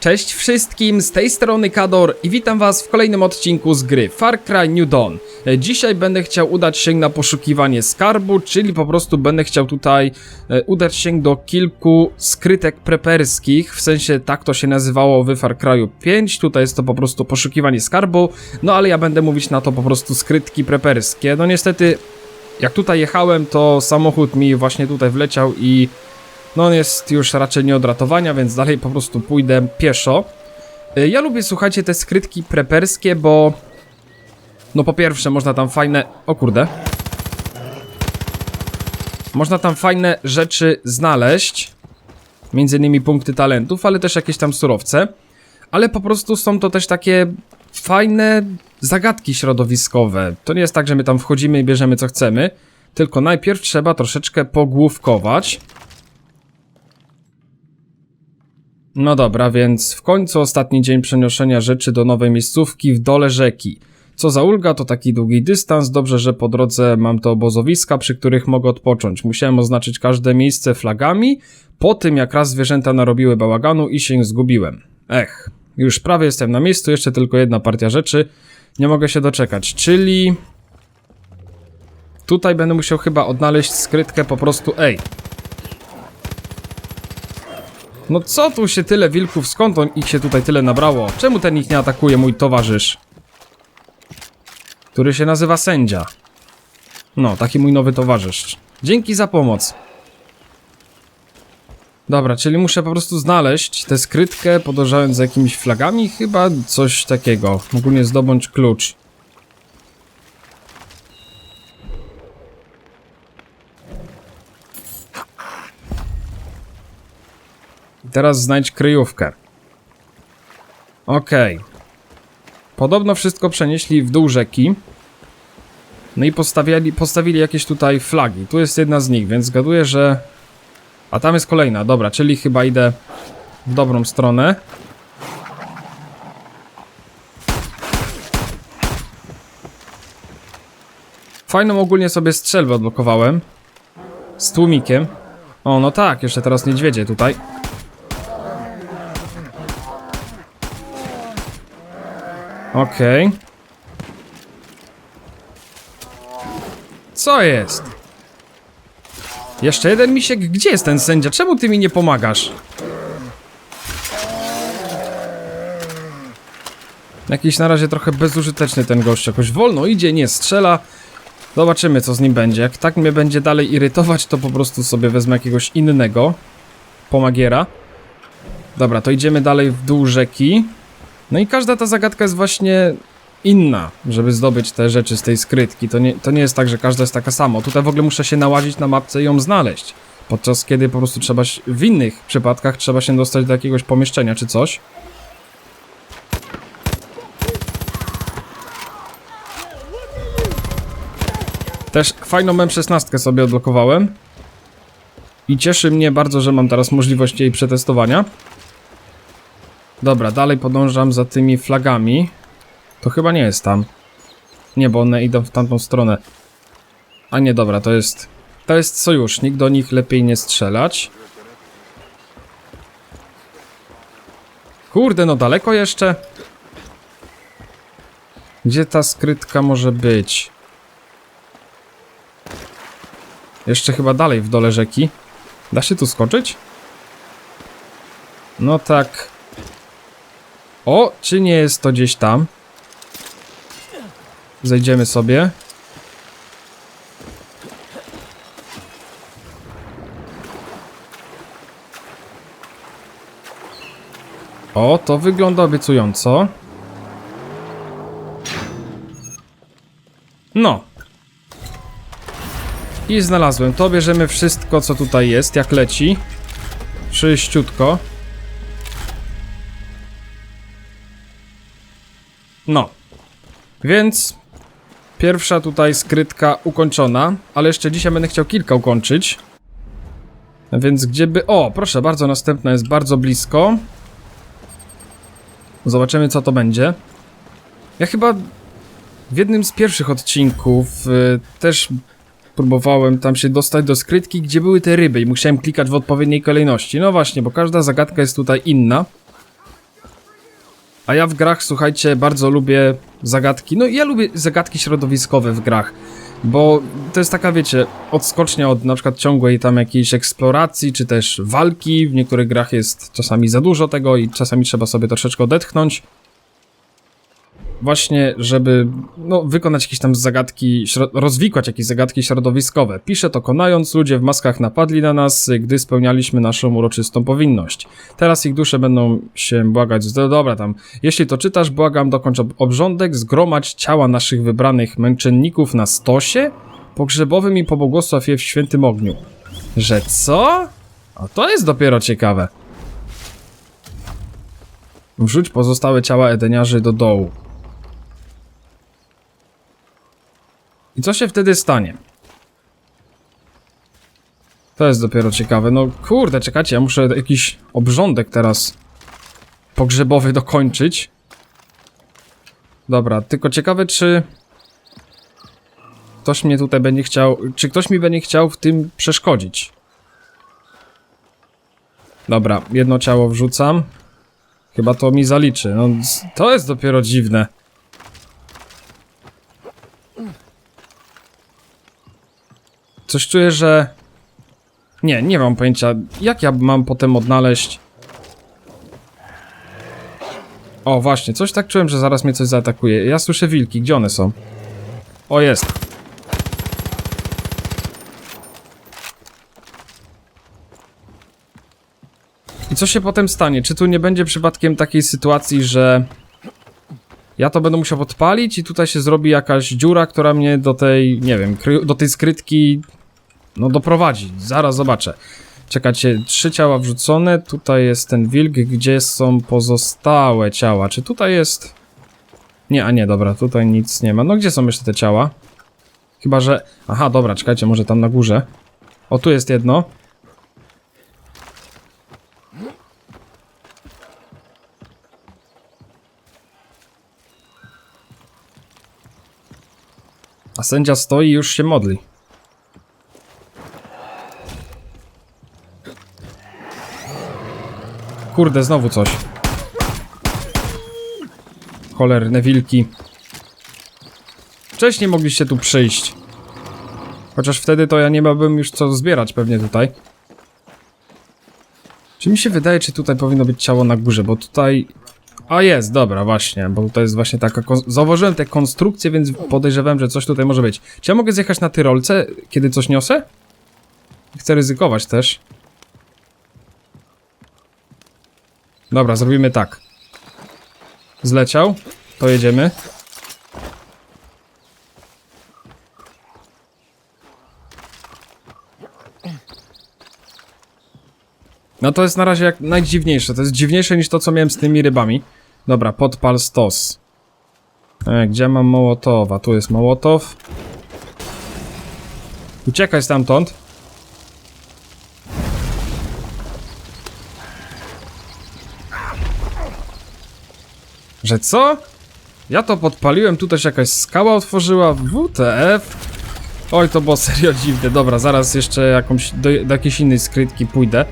Cześć wszystkim, z tej strony Kador i witam was w kolejnym odcinku z gry Far Cry New Dawn. E, Dzisiaj będę chciał udać się na poszukiwanie skarbu, czyli po prostu będę chciał tutaj e, udać się do kilku skrytek preperskich, w sensie tak to się nazywało w Far Cry'u 5, tutaj jest to po prostu poszukiwanie skarbu, no ale ja będę mówić na to po prostu skrytki preperskie. No niestety, jak tutaj jechałem, to samochód mi właśnie tutaj wleciał i no on jest już raczej nie od ratowania, więc dalej po prostu pójdę pieszo. Y, Ja lubię, słuchajcie, te skrytki preperskie, bo... No po pierwsze, można tam fajne... O kurde. Można tam fajne rzeczy znaleźć. Między innymi punkty talentów, ale też jakieś tam surowce. Ale po prostu są to też takie fajne zagadki środowiskowe. To nie jest tak, że my tam wchodzimy i bierzemy co chcemy. Tylko najpierw trzeba troszeczkę pogłówkować. No dobra, więc w końcu ostatni dzień przenoszenia rzeczy do nowej miejscówki w dole rzeki. Co za ulga, to taki długi dystans, dobrze, że po drodze mam te obozowiska, przy których mogę odpocząć. Musiałem oznaczyć każde miejsce flagami, po tym jak raz zwierzęta narobiły bałaganu i się zgubiłem. Ech, już prawie jestem na miejscu, jeszcze tylko jedna partia rzeczy. Nie mogę się doczekać, czyli... Tutaj będę musiał chyba odnaleźć skrytkę po prostu... Ej, no co tu się tyle wilków, skąd on ich się tutaj tyle nabrało? Czemu ten ich nie atakuje, mój towarzysz? Który się nazywa sędzia. No, taki mój nowy towarzysz. Dzięki za pomoc. Dobra, czyli muszę po prostu znaleźć tę skrytkę, podążając za jakimiś flagami, chyba coś takiego. Ogólnie zdobądź klucz. Teraz znajdź kryjówkę. Okej. Podobno wszystko przenieśli w dół rzeki. No i postawili, postawili jakieś tutaj flagi. Tu jest jedna z nich, więc zgaduję, że... A tam jest kolejna, dobra, czyli chyba idę w dobrą stronę. Fajną ogólnie sobie strzelbę odblokowałem. Z tłumikiem. O, no tak, jeszcze teraz niedźwiedzie tutaj. Okej. Co jest? Jeszcze jeden misiek? Gdzie jest ten sędzia? Czemu ty mi nie pomagasz? Jakiś na razie trochę bezużyteczny ten gość. Jakoś wolno idzie, nie strzela. Zobaczymy, co z nim będzie. Jak tak mnie będzie dalej irytować, to po prostu sobie wezmę jakiegoś innego pomagiera. Dobra, to idziemy dalej w dół rzeki. No i każda ta zagadka jest właśnie inna, żeby zdobyć te rzeczy z tej skrytki. To nie, to nie jest tak, że każda jest taka sama. Tutaj w ogóle muszę się nałazić na mapce i ją znaleźć. Podczas kiedy po prostu trzeba w innych przypadkach trzeba się dostać do jakiegoś pomieszczenia czy coś. Też fajną M16 sobie odblokowałem. I cieszy mnie bardzo, że mam teraz możliwość jej przetestowania. Dobra, dalej podążam za tymi flagami. To chyba nie jest tam. Nie, bo one idą w tamtą stronę. A nie, dobra, to jest... To jest sojusznik, do nich lepiej nie strzelać. Kurde, no daleko jeszcze? Gdzie ta skrytka może być? Jeszcze chyba dalej w dole rzeki. Da się tu skoczyć? No tak. O, czy nie jest to gdzieś tam? Zejdziemy sobie. O, to wygląda obiecująco. No. I znalazłem. To bierzemy wszystko, co tutaj jest, jak leci. Czyściutko. No. Więc pierwsza tutaj skrytka ukończona, ale jeszcze dzisiaj będę chciał kilka ukończyć. Więc gdzieby... O, proszę bardzo, następna jest bardzo blisko. Zobaczymy, co to będzie. Ja chyba w jednym z pierwszych odcinków y, też próbowałem tam się dostać do skrytki, gdzie były te ryby i musiałem klikać w odpowiedniej kolejności. No właśnie, bo każda zagadka jest tutaj inna. A ja w grach, słuchajcie, bardzo lubię zagadki. No ja lubię zagadki środowiskowe w grach. Bo to jest taka, wiecie, odskocznia od na przykład ciągłej tam jakiejś eksploracji, czy też walki. W niektórych grach jest czasami za dużo tego i czasami trzeba sobie troszeczkę odetchnąć. Właśnie, żeby no, wykonać jakieś tam zagadki, rozwikłać jakieś zagadki środowiskowe. Piszę to konając, ludzie w maskach napadli na nas, gdy spełnialiśmy naszą uroczystą powinność. Teraz ich dusze będą się błagać. Dobra, tam. Jeśli to czytasz, błagam, dokończ ob- obrządek, zgromadź ciała naszych wybranych męczenników na stosie pogrzebowym i pobłogosław je w świętym ogniu. Że co? A to jest dopiero ciekawe. Wrzuć pozostałe ciała Edeniarzy do dołu. I co się wtedy stanie? To jest dopiero ciekawe. No kurde, czekajcie, ja muszę jakiś obrządek teraz pogrzebowy dokończyć. Dobra, tylko ciekawe, czy ktoś mnie tutaj będzie chciał, czy ktoś mi będzie chciał w tym przeszkodzić. Dobra, jedno ciało wrzucam. Chyba to mi zaliczy. No, to jest dopiero dziwne. Coś czuję, że... Nie, nie mam pojęcia, jak ja mam potem odnaleźć... O, właśnie, coś tak czułem, że zaraz mnie coś zaatakuje. Ja słyszę wilki, gdzie one są? O, jest. I co się potem stanie? Czy tu nie będzie przypadkiem takiej sytuacji, że ja to będę musiał odpalić i tutaj się zrobi jakaś dziura, która mnie do tej, nie wiem, do tej skrytki no doprowadzi. Zaraz zobaczę. Czekajcie, trzy ciała wrzucone, tutaj jest ten wilk, gdzie są pozostałe ciała? Czy tutaj jest... Nie, a nie, dobra, tutaj nic nie ma. No gdzie są jeszcze te ciała? Chyba, że... Aha, dobra, czekajcie, może tam na górze. O, tu jest jedno. A sędzia stoi i już się modli. Kurde, znowu coś. Cholerne wilki. Wcześniej mogliście tu przyjść. Chociaż wtedy to ja nie miałbym już co zbierać pewnie tutaj. Czy mi się wydaje, czy tutaj powinno być ciało na górze, bo tutaj... A jest, dobra, właśnie, bo tutaj jest właśnie taka... kon- Zauważyłem te konstrukcje, więc podejrzewałem, że coś tutaj może być. Czy ja mogę zjechać na tyrolce, kiedy coś niosę? Chcę ryzykować też. Dobra, zrobimy tak. Zleciał. To jedziemy. No to jest na razie jak najdziwniejsze. To jest dziwniejsze niż to, co miałem z tymi rybami. Dobra, podpal stos. E, gdzie mam Mołotowa? Tu jest Mołotow. Uciekaj stamtąd. Że co? Ja to podpaliłem, tu też jakaś skała otworzyła. WTF? Oj, to było serio dziwne. Dobra, zaraz jeszcze jakąś, do, do jakiejś innej skrytki pójdę.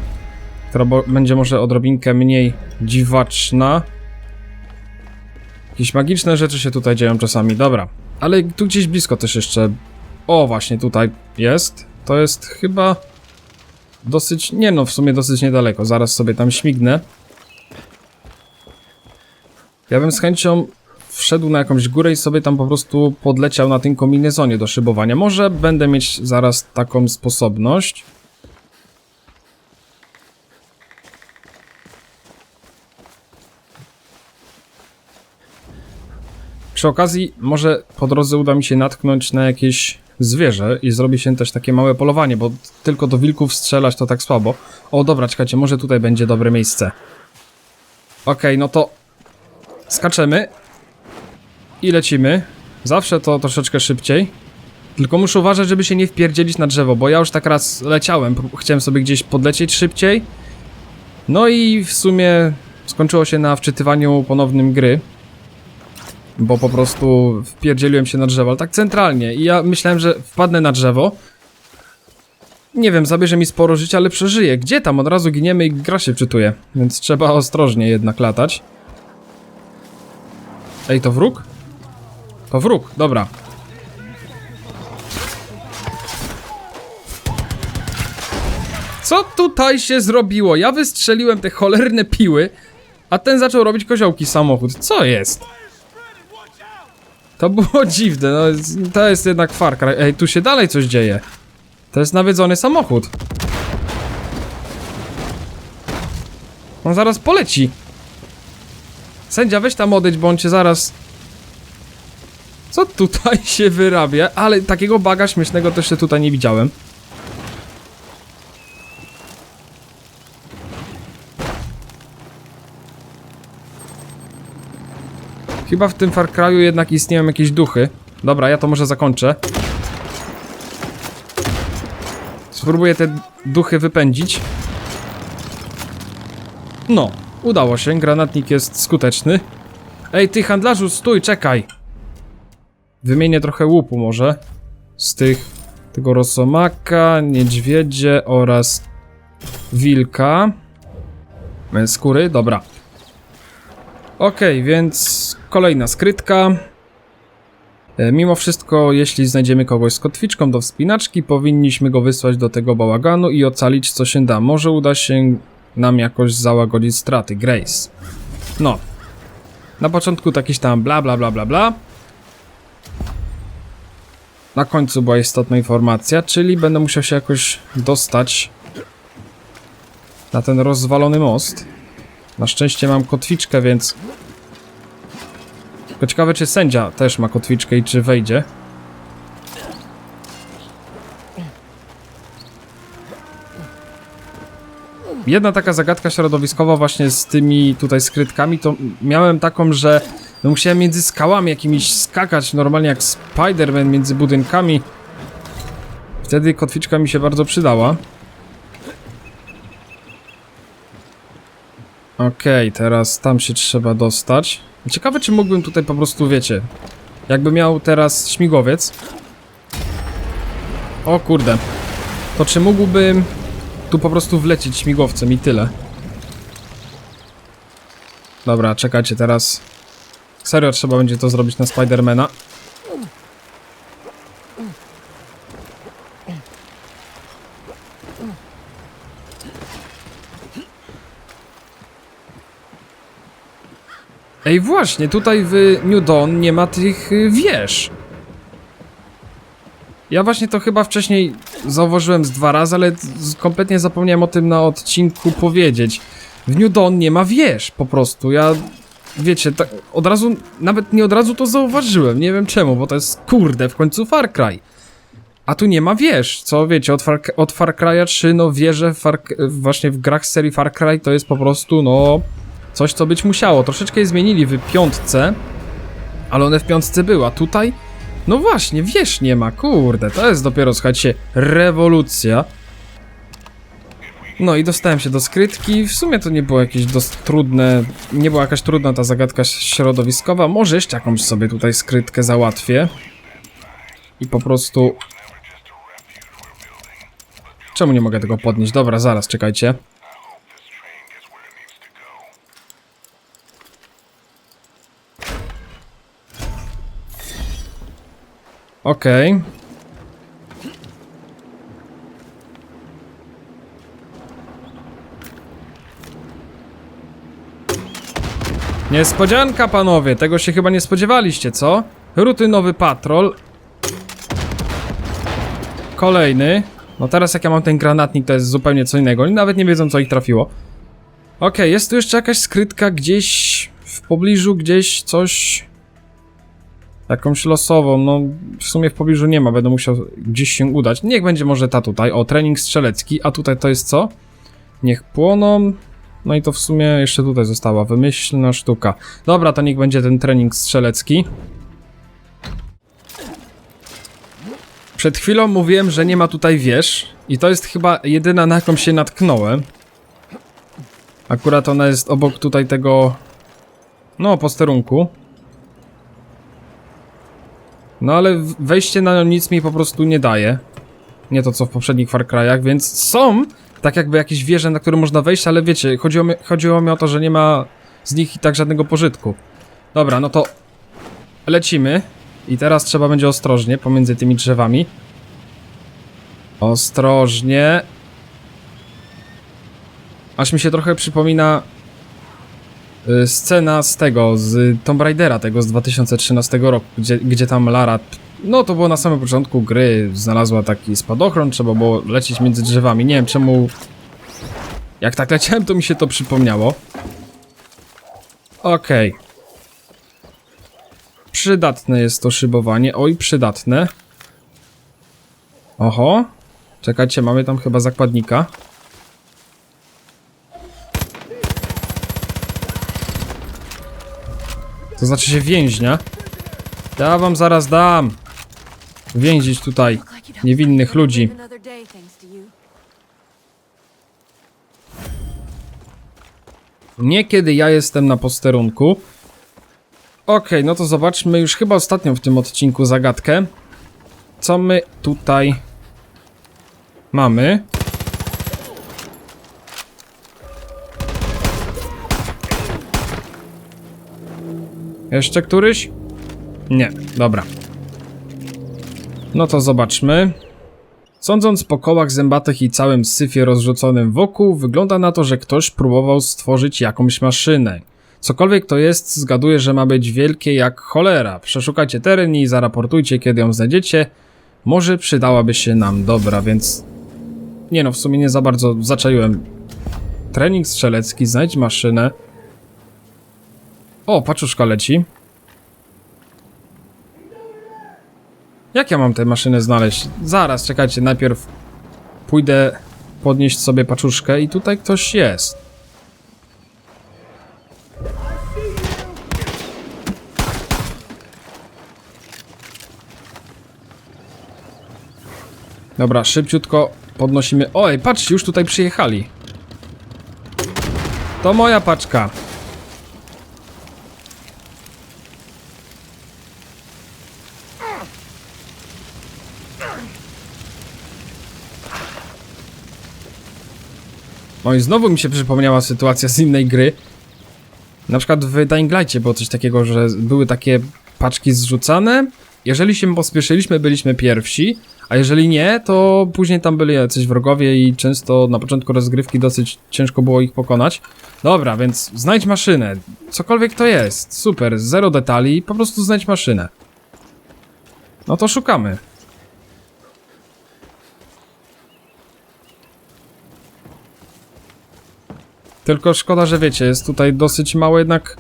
Która bo, będzie może odrobinkę mniej dziwaczna. Jakieś magiczne rzeczy się tutaj dzieją czasami, dobra. Ale tu gdzieś blisko też jeszcze... O, właśnie tutaj jest. To jest chyba... Dosyć... Nie no, w sumie dosyć niedaleko. Zaraz sobie tam śmignę. Ja bym z chęcią wszedł na jakąś górę i sobie tam po prostu podleciał na tym kombinezonie do szybowania. Może będę mieć zaraz taką sposobność. Przy okazji, może po drodze uda mi się natknąć na jakieś zwierzę i zrobi się też takie małe polowanie, bo tylko do wilków strzelać to tak słabo. O, dobra, czekajcie, może tutaj będzie dobre miejsce. Okej, no to skaczemy i lecimy. Zawsze to troszeczkę szybciej. Tylko muszę uważać, żeby się nie wpierdzielić na drzewo, bo ja już tak raz leciałem, chciałem sobie gdzieś podlecieć szybciej. No i w sumie skończyło się na wczytywaniu ponownym gry. Bo po prostu wpierdzieliłem się na drzewo, ale tak centralnie. I ja myślałem, że wpadnę na drzewo. Nie wiem, zabierze mi sporo życia, ale przeżyję. Gdzie tam? Od razu giniemy i gra się wczytuje. Więc trzeba ostrożnie jednak latać. Ej, to wróg? To wróg, dobra. Co tutaj się zrobiło? Ja wystrzeliłem te cholerne piły, a ten zaczął robić koziołki samochód. Co jest? To było dziwne, no to jest jednak Far Cry. Ej, tu się dalej coś dzieje. To jest nawiedzony samochód. On zaraz poleci. Sędzia, weź tam odejdź, bo on cię zaraz... Co tutaj się wyrabia? Ale takiego baga śmiesznego też się tutaj nie widziałem. Chyba w tym Far Cry'u jednak istnieją jakieś duchy. Dobra, ja to może zakończę. Spróbuję te duchy wypędzić. No, udało się, granatnik jest skuteczny. Ej, ty handlarzu, stój, czekaj! Wymienię trochę łupu może. Z tych... tego rosomaka, niedźwiedzie oraz... wilka. Skóry, dobra. Okej, więc kolejna skrytka. E, Mimo wszystko, jeśli znajdziemy kogoś z kotwiczką do wspinaczki, powinniśmy go wysłać do tego bałaganu i ocalić co się da. Może uda się nam jakoś załagodzić straty. Grace. No. Na początku takiś tam bla bla bla bla bla. Na końcu była istotna informacja, czyli będę musiał się jakoś dostać na ten rozwalony most. Na szczęście mam kotwiczkę, więc... Tylko ciekawe, czy sędzia też ma kotwiczkę i czy wejdzie. Jedna taka zagadka środowiskowa właśnie z tymi tutaj skrytkami, to miałem taką, że no musiałem między skałami jakimiś skakać, normalnie jak Spider-Man między budynkami. Wtedy kotwiczka mi się bardzo przydała. Okej, teraz tam się trzeba dostać. Ciekawe, czy mógłbym tutaj po prostu, wiecie, jakby miał teraz śmigłowiec. O kurde. To czy mógłbym tu po prostu wlecieć śmigłowcem i tyle? Dobra, czekajcie teraz. Serio trzeba będzie to zrobić na Spidermana. Ej, właśnie, tutaj w New Dawn nie ma tych y, wież. Ja właśnie to chyba wcześniej zauważyłem z dwa razy, ale kompletnie zapomniałem o tym na odcinku powiedzieć. W New Dawn nie ma wież, po prostu. Ja, wiecie, tak od razu, nawet nie od razu to zauważyłem. Nie wiem czemu, bo to jest kurde, w końcu Far Cry. A tu nie ma wież, co wiecie, od Far, od Far Cry'a 3, no wieże Far, właśnie w grach serii Far Cry to jest po prostu, no... Coś, co być musiało. Troszeczkę je zmienili w piątce, ale one w piątce były, a tutaj... No właśnie, wież nie ma, kurde, to jest dopiero, słuchajcie, rewolucja. No i dostałem się do skrytki, w sumie to nie było jakieś trudne, nie była jakaś trudna ta zagadka środowiskowa, może jeszcze jakąś sobie tutaj skrytkę załatwię. I po prostu... Czemu nie mogę tego podnieść? Dobra, zaraz, czekajcie. Okej. Niespodzianka, panowie! Tego się chyba nie spodziewaliście, co? Rutynowy patrol. Kolejny. No teraz jak ja mam ten granatnik, to jest zupełnie co innego. Oni nawet nie wiedzą, co ich trafiło. Okej, jest tu jeszcze jakaś skrytka gdzieś w pobliżu, gdzieś coś... Jakąś losową, no w sumie w pobliżu nie ma, będę musiał gdzieś się udać. Niech będzie może ta tutaj, o, trening strzelecki, a tutaj to jest co? Niech płoną, no i to w sumie jeszcze tutaj została, wymyślna sztuka. Dobra, to niech będzie ten trening strzelecki. Przed chwilą mówiłem, że nie ma tutaj wież i to jest chyba jedyna na jaką się natknąłem. Akurat ona jest obok tutaj tego, no posterunku. No ale wejście na nią nic mi po prostu nie daje. Nie to co w poprzednich Far Cry'ach, więc są tak jakby jakieś wieże, na które można wejść, ale wiecie, chodziło mi, chodziło mi o to, że nie ma z nich i tak żadnego pożytku. Dobra, no to lecimy. I teraz trzeba będzie ostrożnie pomiędzy tymi drzewami. Ostrożnie. Aż mi się trochę przypomina scena z tego, z Tomb Raidera, tego z 2013 roku, gdzie, gdzie tam Lara, no to było na samym początku gry, znalazła taki spadochron, trzeba było lecieć między drzewami. Nie wiem czemu, jak tak leciałem, to mi się to przypomniało. Okej. Przydatne jest to szybowanie. Oj, przydatne. Oho. Czekajcie, mamy tam chyba zakładnika. To znaczy się więźnia. Ja wam zaraz dam. Więzić tutaj niewinnych ludzi. Another day, thanks to you. Nie kiedy ja jestem na posterunku. Okej, no to zobaczmy już chyba ostatnią w tym odcinku zagadkę. Co my tutaj mamy? Jeszcze któryś? Nie, dobra. No to zobaczmy. Sądząc po kołach zębatych i całym syfie rozrzuconym wokół, wygląda na to, że ktoś próbował stworzyć jakąś maszynę. Cokolwiek to jest, zgaduję, że ma być wielkie jak cholera. Przeszukajcie teren i zaraportujcie, kiedy ją znajdziecie. Może przydałaby się nam dobra, więc... Nie no, w sumie nie za bardzo zaczaiłem. Trening strzelecki, znajdź maszynę. O, paczuszka leci. Jak ja mam tę maszynę znaleźć? Zaraz, czekajcie, najpierw pójdę podnieść sobie paczuszkę i tutaj ktoś jest. Dobra, szybciutko podnosimy. Oj, patrzcie, już tutaj przyjechali. To moja paczka. I znowu mi się przypomniała sytuacja z innej gry. Na przykład w Dying Light'cie było coś takiego, że były takie paczki zrzucane. Jeżeli się pospieszyliśmy, byliśmy pierwsi, a jeżeli nie, to później tam byli jacyś wrogowie i często na początku rozgrywki dosyć ciężko było ich pokonać. Dobra, więc znajdź maszynę. Cokolwiek to jest. Super, zero detali, po prostu znajdź maszynę. No to szukamy. Tylko szkoda, że wiecie, jest tutaj dosyć mało jednak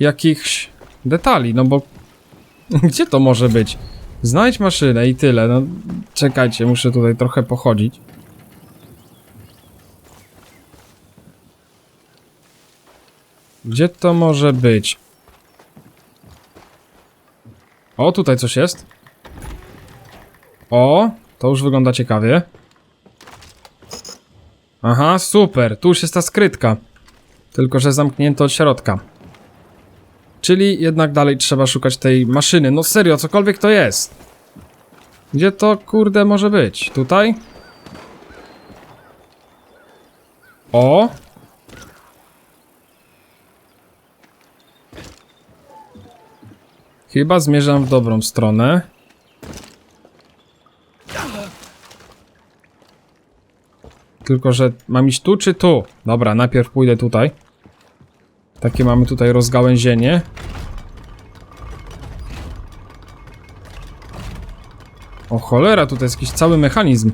jakichś detali, no bo gdzie to może być? Znajdź maszynę i tyle, no czekajcie, muszę tutaj trochę pochodzić. Gdzie to może być? O, tutaj coś jest. O, to już wygląda ciekawie. Aha, super, tu już jest ta skrytka. Tylko, że zamknięto od środka. Czyli jednak dalej trzeba szukać tej maszyny. No serio, cokolwiek to jest. Gdzie to kurde może być? Tutaj? O! Chyba zmierzam w dobrą stronę. Tylko, że mam iść tu czy tu? Dobra, najpierw pójdę tutaj. Takie mamy tutaj rozgałęzienie. O cholera, tutaj jest jakiś cały mechanizm.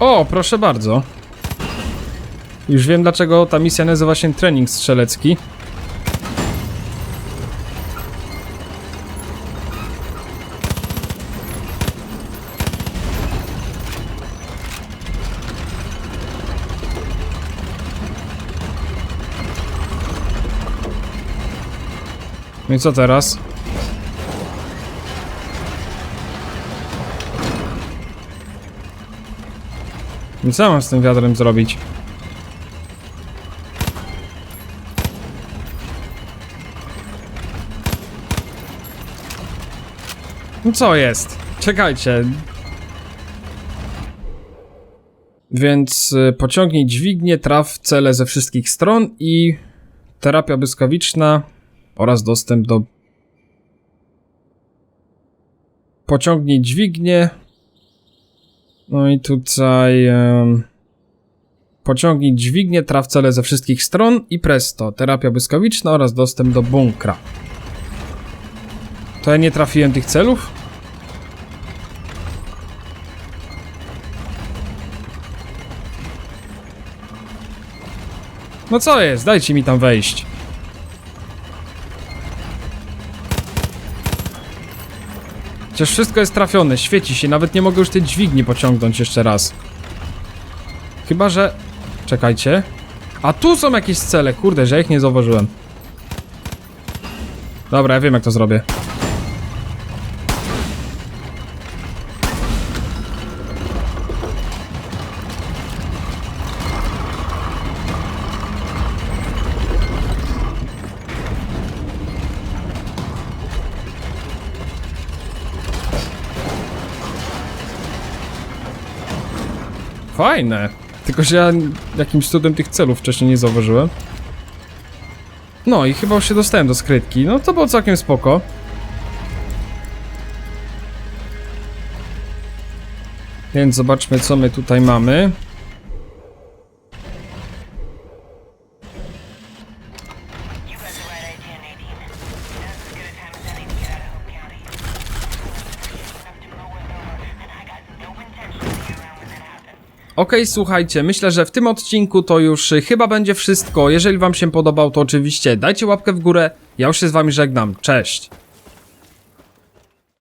O, proszę bardzo. Już wiem dlaczego ta misja nazywa się trening strzelecki. No i co teraz? Co mam z tym wiatrem zrobić? No co jest? Czekajcie. Więc y, pociągnij dźwignię, traf cele ze wszystkich stron i terapia błyskawiczna oraz dostęp do pociągnij dźwignię, no i tutaj... em, Pociągnij dźwignię, traf cele ze wszystkich stron i presto. Terapia błyskawiczna oraz dostęp do bunkra. To ja nie trafiłem tych celów? No co jest? Dajcie mi tam wejść. Przecież wszystko jest trafione, świeci się, nawet nie mogę już tej dźwigni pociągnąć jeszcze raz. Chyba, że... Czekajcie. A tu są jakieś cele, kurde, że ich nie zauważyłem. Dobra, ja wiem jak to zrobię. Fajne. Tylko, że ja jakimś cudem tych celów wcześniej nie zauważyłem. No i chyba już się dostałem do skrytki. No to było całkiem spoko. Więc zobaczmy, co my tutaj mamy. Okej, słuchajcie, myślę, że w tym odcinku to już y, chyba będzie wszystko. Jeżeli wam się podobał, to oczywiście dajcie łapkę w górę. Ja już się z wami żegnam. Cześć!